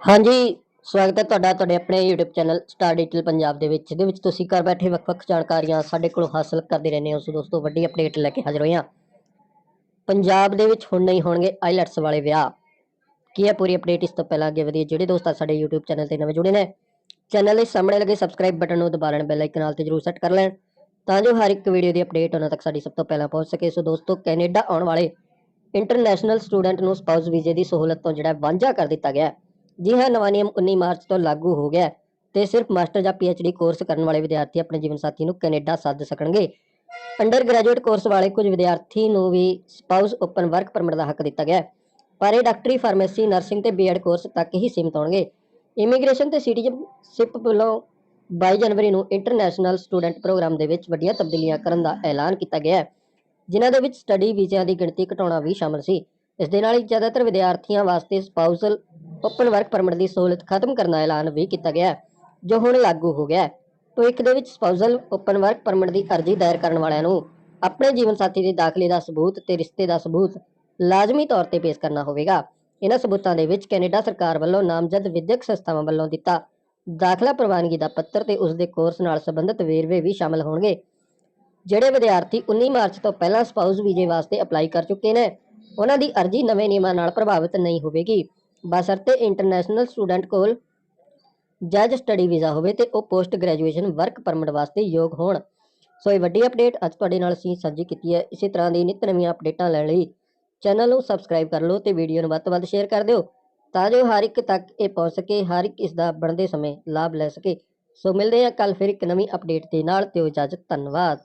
ਹਾਂਜੀ, ਸਵਾਗਤ ਹੈ ਤੁਹਾਡਾ, ਤੁਹਾਡੇ ਆਪਣੇ YouTube channel star digital Punjab ਦੇ ਵਿੱਚ, ਜਿਹਦੇ ਵਿੱਚ ਤੁਸੀਂ ਘਰ ਬੈਠੇ ਵੱਖ-ਵੱਖ ਜਾਣਕਾਰੀਆਂ ਸਾਡੇ ਕੋਲੋਂ ਹਾਸਲ ਕਰਦੇ ਰਹਿੰਦੇ ਹੋ। ਸੋ ਦੋਸਤੋ, ਵੱਡੀ ਅਪਡੇਟ ਲੈ ਕੇ ਹਾਜ਼ਰ ਹੋਏ ਹਾਂ। ਪੰਜਾਬ ਦੇ ਵਿੱਚ ਹੁਣ ਨਹੀਂ ਹੋਣਗੇ ਆਈਲੈਟਸ ਵਾਲੇ ਵਿਆਹ। ਕੀ ਹੈ ਪੂਰੀ ਅਪਡੇਟ ਇਸ ਤੋਂ ਪਹਿਲਾਂ ਅੱਗੇ ਵਧੀਆ ਜਿਹੜੇ ਦੋਸਤ ਸਾਡੇ YouTube ਚੈਨਲ ਤੇ ਨਵੇਂ ਜੁੜੇ ਨੇ, ਚੈਨਲ ਦੇ ਸਾਹਮਣੇ ਲੱਗੇ ਸਬਸਕ੍ਰਾਈਬ ਬਟਨ ਨੂੰ ਦਬਾ ਲੈਣ ਬੈਲ ਆਈਕਨ ਨਾਲ ਤੇ ਜਰੂਰ ਸੈੱਟ ਕਰ ਲੈਣ, ਤਾਂ ਜੋ ਹਰ ਇੱਕ ਵੀਡੀਓ ਦੀ ਅਪਡੇਟ ਉਹਨਾਂ ਤੱਕ ਸਾਡੀ ਸਭ ਤੋਂ ਪਹਿਲਾਂ ਪਹੁੰਚ ਸਕੇ। ਸੋ ਦੋਸਤੋ, ਕੈਨੇਡਾ ਆਉਣ ਵਾਲੇ ਇੰਟਰਨੈਸ਼ਨਲ ਸਟੂਡੈਂਟ ਨੂੰ ਸਪਾਊਸ ਵੀਜ਼ੇ ਦੀ ਸਹੂਲਤ ਤੋਂ ਜਿਹੜਾ ਵਾਂਝਾ ਕਰ ਦਿੱਤਾ ਗਿਆ ਹੈ। ਜੀ ਹਾਂ ਨਵਾਂ ਨਿਯਮ 19 ਮਾਰਚ ਤੋਂ ਲਾਗੂ ਹੋ ਗਿਆ ਹੈ ਤੇ ਸਿਰਫ ਮਾਸਟਰ ਜਾਂ ਪੀਐਚਡੀ ਕੋਰਸ ਕਰਨ ਵਾਲੇ ਵਿਦਿਆਰਥੀ ਆਪਣੇ ਜੀਵਨ ਸਾਥੀ ਨੂੰ ਕੈਨੇਡਾ ਸੱਦ ਸਕਣਗੇ। ਅੰਡਰ ਗ੍ਰੈਜੂਏਟ ਕੋਰਸ ਵਾਲੇ ਕੁਝ ਵਿਦਿਆਰਥੀ ਨੂੰ ਵੀ ਸਪਾਊਸ ਓਪਨ ਵਰਕ ਪਰਮਿਟ ਦਾ ਹੱਕ ਦਿੱਤਾ ਗਿਆ ਪਰ ਇਹ ਡਾਕਟਰੀ ਫਾਰਮੇਸੀ ਨਰਸਿੰਗ ਤੇ ਬੀਐਡ ਕੋਰਸ ਤੱਕ ਹੀ ਸੀਮਿਤ ਹੋਣਗੇ। ਇਮੀਗ੍ਰੇਸ਼ਨ ਤੇ ਸਿਟੀਜ਼ਨਸ਼ਿਪ ਵੱਲੋਂ 22 ਜਨਵਰੀ ਨੂੰ ਇੰਟਰਨੈਸ਼ਨਲ ਸਟੂਡੈਂਟ ਪ੍ਰੋਗਰਾਮ ਦੇ ਵਿੱਚ ਵੱਡੀਆਂ ਤਬਦੀਲੀਆਂ ਕਰਨ ਦਾ ਐਲਾਨ ਕੀਤਾ ਗਿਆ ਜਿਨ੍ਹਾਂ ਦੇ ਵਿੱਚ ਸਟੱਡੀ ਵੀਜ਼ਿਆਂ ਦੀ ਗਿਣਤੀ ਘਟਾਉਣਾ ਵੀ ਸ਼ਾਮਲ ਸੀ। ਇਸ ਦੇ ਨਾਲ ਹੀ ਜ਼ਿਆਦਾਤਰ ਵਿਦਿਆਰਥੀਆਂ ਵਾਸਤੇ ਸਪਾਊਸਲ ਓਪਨ ਵਰਕ ਪਰਮਿਟ ਦੀ ਸਹੂਲਤ ਖਤਮ ਕਰਨ ਦਾ ਐਲਾਨ ਵੀ ਕੀਤਾ ਗਿਆ, ਜੋ ਹੁਣ ਲਾਗੂ ਹੋ ਗਿਆ ਭਵਿੱਖ ਦੇ ਵਿੱਚ ਸਪਾਊਸਲ ਓਪਨ ਵਰਕ ਪਰਮਿਟ ਦੀ ਅਰਜ਼ੀ ਦਾਇਰ ਕਰਨ ਵਾਲਿਆਂ ਨੂੰ ਆਪਣੇ ਜੀਵਨ ਸਾਥੀ ਦੇ ਦਾਖਲੇ ਦਾ ਸਬੂਤ ਤੇ ਰਿਸ਼ਤੇ ਦਾ ਸਬੂਤ ਲਾਜ਼ਮੀ ਤੌਰ ਤੇ ਪੇਸ਼ ਕਰਨਾ ਹੋਵੇਗਾ। ਇਹਨਾਂ ਸਬੂਤਾਂ ਦੇ ਵਿੱਚ ਕੈਨੇਡਾ ਸਰਕਾਰ ਵੱਲੋਂ ਨਾਮਜ਼ਦ ਵਿਦਿਅਕ ਸੰਸਥਾਵਾਂ ਵੱਲੋਂ ਦਿੱਤਾ ਦਾਖਲਾ ਪ੍ਰਵਾਨਗੀ ਦਾ ਪੱਤਰ ਤੇ ਉਸ ਦੇ ਕੋਰਸ ਨਾਲ ਸੰਬੰਧਿਤ ਵੇਰਵੇ ਵੀ ਸ਼ਾਮਲ ਹੋਣਗੇ, ਜਿਹੜੇ ਵਿਦਿਆਰਥੀ 19 ਮਾਰਚ ਤੋਂ ਪਹਿਲਾਂ ਸਪਾਊਸ ਵੀਜ਼ੇ ਵਾਸਤੇ ਅਪਲਾਈ ਕਰ ਚੁੱਕੇ ਨੇ। ਉਹਨਾਂ ਦੀ ਅਰਜ਼ੀ ਨਵੇਂ ਨਿਯਮਾਂ ਨਾਲ ਪ੍ਰਭਾਵਿਤ ਨਹੀਂ ਹੋਵੇਗੀ। ਬਸ਼ਰਤੇ ਇੰਟਰਨੈਸ਼ਨਲ ਸਟੂਡੈਂਟ ਕੋਲ ਜੱਜ ਸਟੱਡੀ ਵੀਜ਼ਾ ਹੋਵੇ ਤੇ ਉਹ ਪੋਸਟ ਗ੍ਰੈਜੂਏਸ਼ਨ ਵਰਕ ਪਰਮਿਟ ਵਾਸਤੇ ਯੋਗ ਹੋਣ। ਸੋ ਇਹ ਵੱਡੀ ਅਪਡੇਟ ਅੱਜ ਤੁਹਾਡੇ ਨਾਲ ਅਸੀਂ ਸਾਂਝੀ ਕੀਤੀ ਹੈ। ਇਸੇ ਤਰ੍ਹਾਂ ਦੀ ਨਿਤ ਨਵੀਆਂ ਅਪਡੇਟਾਂ ਲੈਣ ਲਈ ਚੈਨਲ ਨੂੰ ਸਬਸਕ੍ਰਾਈਬ ਕਰ ਲਓ ਤੇ ਵੀਡੀਓ ਨੂੰ ਵੱਧ ਤੋਂ ਵੱਧ ਸ਼ੇਅਰ ਕਰ ਦਿਓ ਤਾਂ ਜੋ ਹਰ ਇੱਕ ਤੱਕ ਇਹ ਪਹੁੰਚ ਸਕੇ, ਹਰ ਇੱਕ ਇਸ ਦਾ ਬਣਦੇ ਸਮੇਂ ਲਾਭ ਲੈ ਸਕੇ। ਸੋ ਮਿਲਦੇ ਹਾਂ ਕੱਲ ਫਿਰ ਇੱਕ ਨਵੀਂ ਅਪਡੇਟ ਦੇ ਨਾਲ। ਤੇ ਇਜਾਜ਼ਤ ਧੰਨਵਾਦ।